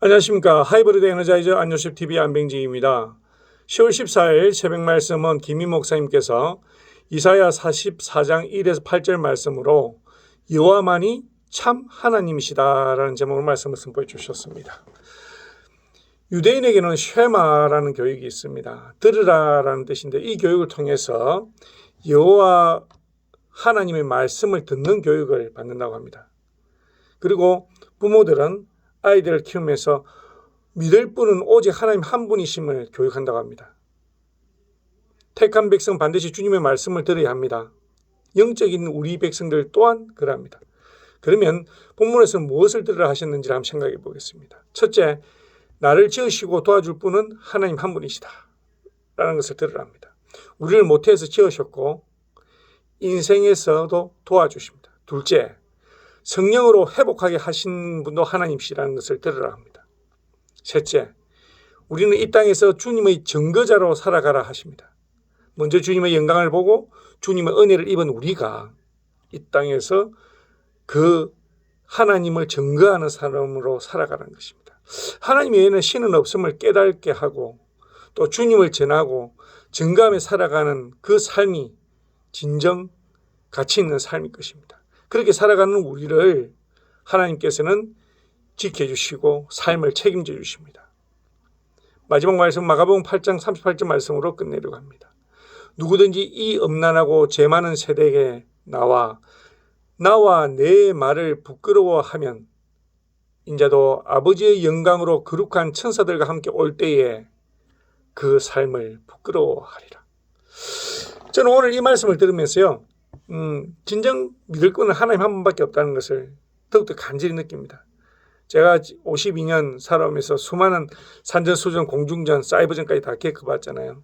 안녕하십니까. 하이브리드 에너자이저 안효섭 TV 안병진입니다. 10월 14일 새벽 말씀은 김인 목사님께서 이사야 44장 1에서 8절 말씀으로 여호와만이 참 하나님이시다라는 제목으로 말씀을 선포해 주셨습니다. 유대인에게는 쉐마라는 교육이 있습니다. 들으라라는 뜻인데 이 교육을 통해서 여호와 하나님의 말씀을 듣는 교육을 받는다고 합니다. 그리고 부모들은 아이들을 키우면서 믿을 분은 오직 하나님 한 분이심을 교육한다고 합니다. 택한 백성 반드시 주님의 말씀을 들어야 합니다. 영적인 우리 백성들 또한 그럽니다. 그러면 본문에서 무엇을 들으라 하셨는지 한번 생각해 보겠습니다. 첫째, 나를 지으시고 도와줄 분은 하나님 한 분이시다. 라는 것을 들으라 합니다. 우리를 모태에서 지으셨고 인생에서도 도와주십니다. 둘째, 성령으로 회복하게 하신 분도 하나님이시라는 것을 들으라 합니다. 셋째, 우리는 이 땅에서 주님의 증거자로 살아가라 하십니다. 먼저 주님의 영광을 보고 주님의 은혜를 입은 우리가 이 땅에서 그 하나님을 증거하는 사람으로 살아가는 것입니다. 하나님 외에는 신은 없음을 깨닫게 하고 또 주님을 전하고 증거하며 살아가는 그 삶이 진정 가치 있는 삶일 것입니다. 그렇게 살아가는 우리를 하나님께서는 지켜주시고 삶을 책임져 주십니다. 마지막 말씀 마가복음 8장 38절 말씀으로 끝내려고 합니다. 누구든지 이 엄난하고 죄 많은 세대에 나와 나와 내 말을 부끄러워하면 인자도 아버지의 영광으로 거룩한 천사들과 함께 올 때에 그 삶을 부끄러워하리라. 저는 오늘 이 말씀을 들으면서요, 음, 진정 믿을 거는 하나님 한 분밖에 없다는 것을 더욱더 간절히 느낍니다. 제가 52년 살아오면서 수많은 산전수전, 공중전, 사이버전까지 다 겪어봤잖아요.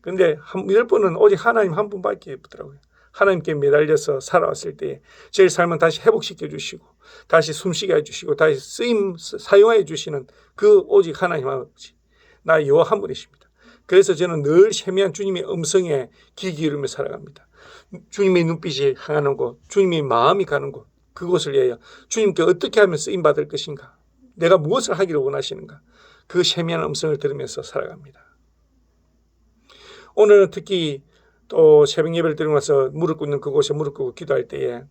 근데 한- 믿을 분은 오직 하나님 한 분밖에 없더라고요. 하나님께 매달려서 살아왔을 때제 삶은 다시 회복시켜 주시고 다시 숨쉬게 해주시고 다시 쓰임 사용해 주시는 그 오직 하나님 아버지 나 여호와 한 분이십니다. 그래서 저는 늘 세미한 주님의 음성에 귀 기울이며 살아갑니다. 주님의 눈빛이 향하는 곳, 주님의 마음이 가는 곳, 그곳을 위하여 주님께 어떻게 하면 쓰임 받을 것인가, 내가 무엇을 하기를 원하시는가, 그 세미한 음성을 들으면서 살아갑니다. 오늘은 특히 또 새벽 예배를 드리면서 무릎 꿇는 그곳에 무릎 꿇고 기도할 때에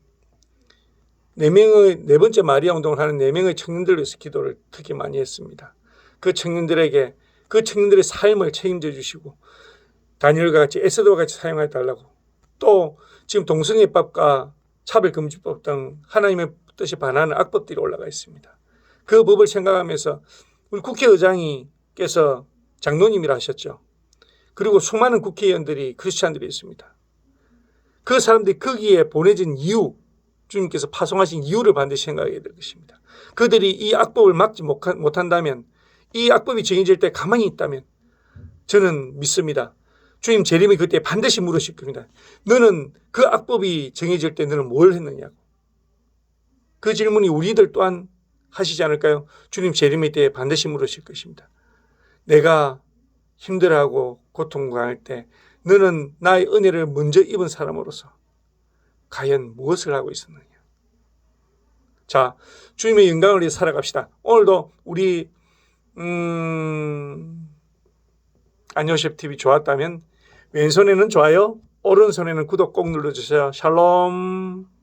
네 명의 네 번째 마리아 운동을 하는 네 명의 청년들을 위해서 기도를 특히 많이 했습니다. 그 청년들에게 그 청년들의 삶을 책임져 주시고 다니엘과 같이 에스더와 같이 사용해 달라고 또 지금 동성애법과 차별금지법 등 하나님의 뜻에 반하는 악법들이 올라가 있습니다. 그 법을 생각하면서 우리 국회의장이께서 장로님이라 하셨죠. 그리고 수많은 국회의원들이 크리스찬들이 있습니다. 그 사람들이 거기에 보내진 이유, 주님께서 파송하신 이유를 반드시 생각해야 될 것입니다. 그들이 이 악법을 막지 못한- 못한다면, 이 악법이 정해질 때 가만히 있다면, 저는 믿습니다. 주님 재림이 그때 반드시 물으실 겁니다. 너는 그 악법이 정해질 때 너는 뭘 했느냐고. 그 질문이 우리들 또한 하시지 않을까요? 주님 재림의 때 반드시 물으실 것입니다. 내가 힘들어하고 고통당할 때 너는 나의 은혜를 먼저 입은 사람으로서 과연 무엇을 하고 있었느냐. 자, 주님의 영광을 위해 살아갑시다. 오늘도 우리 음, 안효셉 TV 좋았다면 왼손에는 좋아요, 오른손에는 구독 꼭 눌러주세요. 샬롬.